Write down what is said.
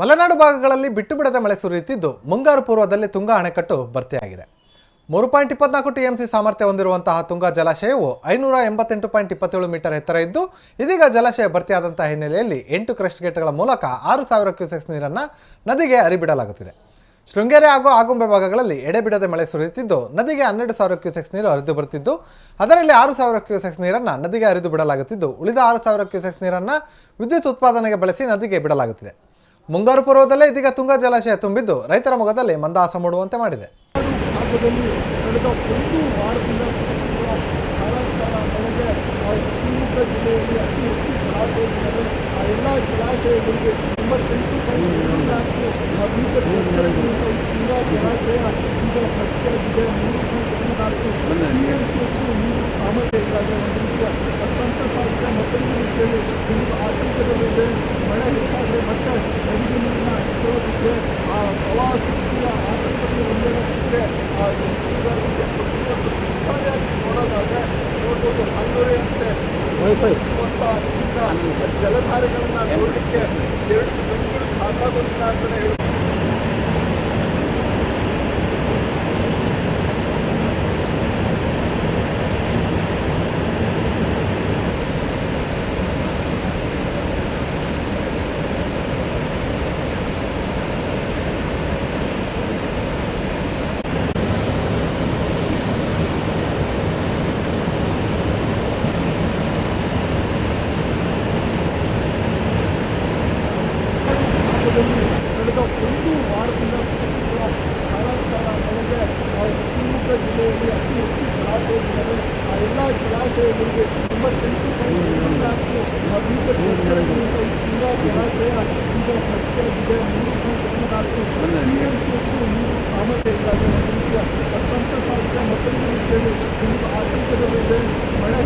ಮಲೆನಾಡು ಭಾಗಗಳಲ್ಲಿ ಬಿಟ್ಟು ಬಿಡದೆ ಮಳೆ ಸುರಿಯುತ್ತಿದ್ದು, ಮುಂಗಾರು ಪೂರ್ವದಲ್ಲಿ ತುಂಗಾ ಅಣೆಕಟ್ಟು ಭರ್ತಿಯಾಗಿದೆ. ಮೂರು ಪಾಯಿಂಟ್ ಇಪ್ಪತ್ನಾಲ್ಕು ಟಿಎಂಸಿ ಸಾಮರ್ಥ್ಯ ಹೊಂದಿರುವಂತಹ ತುಂಗಾ ಜಲಾಶಯವು ಐನೂರ ಎಂಬತ್ತೆಂಟು ಪಾಯಿಂಟ್ ಇಪ್ಪತ್ತೇಳು ಮೀಟರ್ ಎತ್ತರ ಇದ್ದು, ಇದೀಗ ಜಲಾಶಯ ಭರ್ತಿಯಾದಂತಹ ಹಿನ್ನೆಲೆಯಲ್ಲಿ ಎಂಟು ಕ್ರಸ್ಟ್ ಗೇಟ್ಗಳ ಮೂಲಕ ಆರು ಸಾವಿರ ಕ್ಯೂಸೆಕ್ಸ್ ನೀರನ್ನು ನದಿಗೆ ಹರಿಬಿಡಲಾಗುತ್ತಿದೆ. ಶೃಂಗೇರಿ ಹಾಗೂ ಆಗುಂಬೆ ಭಾಗಗಳಲ್ಲಿ ಎಡೆಬಿಡದೆ ಮಳೆ ಸುರಿಯುತ್ತಿದ್ದು, ನದಿಗೆ ಹನ್ನೆರಡು ಸಾವಿರ ಕ್ಯೂಸೆಕ್ಸ್ ನೀರು ಹರಿದು ಬರುತ್ತಿದ್ದು ಅದರಲ್ಲಿ ಆರು ಸಾವಿರ ಕ್ಯೂಸೆಕ್ಸ್ ನೀರನ್ನು ನದಿಗೆ ಹರಿದು ಬಿಡಲಾಗುತ್ತಿದ್ದು, ಉಳಿದ ಆರು ಸಾವಿರ ಕ್ಯೂಸೆಕ್ಸ್ ನೀರನ್ನು ವಿದ್ಯುತ್ ಉತ್ಪಾದನೆಗೆ ಬಳಸಿ ನದಿಗೆ ಬಿಡಲಾಗುತ್ತಿದೆ. ಮುಂಗಾರು ಪೂರ್ವದಲ್ಲೇ ಇದೀಗ ತುಂಗಾ ಜಲಾಶಯ ತುಂಬಿದ್ದು ರೈತರ ಮೊಗದಲ್ಲಿ ಮಂದಹಾಸ ಮೂಡುವಂತೆ ಮಾಡಿದೆ. ಭಾಗದಲ್ಲಿ ಆತಂಕದಲ್ಲಿದೆ ಮಳೆ ಹೆಚ್ಚಾದರೆ ಮತ್ತೆ ನದಿ ನೀರಿನ ಹೆಚ್ಚಳಕ್ಕೆ ಆ ಪ್ರವಾಹ ಸೃಷ್ಟಿಯ ಆತಂಕದಲ್ಲಿ ಆ ನೋಡೋದಾದ್ರೆ ನೋಡ್ಬೋದು ಹಲ್ಲುರೆಯಂತೆ ನೀರಿನ ನೋಡಲಿಕ್ಕೆ ಎರಡು ಕಣ್ಣುಗಳು ಸಾಕಾಗೋದಿಲ್ಲ ಅಂತಲೇ ಹೇಳ್ಬೋದು ಭಾಗದಲ್ಲಿ ಕಳೆದ ಒಂದು ವಾರದಿಂದ ಸುರಿಯುತ್ತಿರುವ ಧಾರಾಕಾರ ಮಳೆಗೆ ಆ ಶಿವಮೊಗ್ಗ ಜಿಲ್ಲೆಯಲ್ಲಿ ಅತಿ ಹೆಚ್ಚು ಜಲಾಶಯಗಳಿವೆ ಆ ಎಲ್ಲ ಜಲಾಶಯಗಳಿಗೆ ಎಂಬತ್ತೆಂಟು ಪಾಯಿಂಟ್ ನಾಲ್ಕು ಮೀಟರ್ ಎತ್ತರದಿಂದ ಈ ತುಂಗಾ ಜಲಾಶಯ ಈಗ ಭರ್ತಿಯಾಗಿದೆ ಮೂರು ಪಾಯಿಂಟ್ ನಾಲ್ಕು ಟಿಎಂಸಿಯಷ್ಟು ನೀರು ಸಾಮರ್ಥ್ಯ ಇದ್ದಾಗ ಒಂದು ರೀತಿಯ ಅಸಂತಸ ಆಗಿದೆ ಮತ್ತೊಂದು ರೀತಿಯಲ್ಲಿ ನೀರು ಆತಂಕದಲ್ಲಿದೆ ಮಳೆ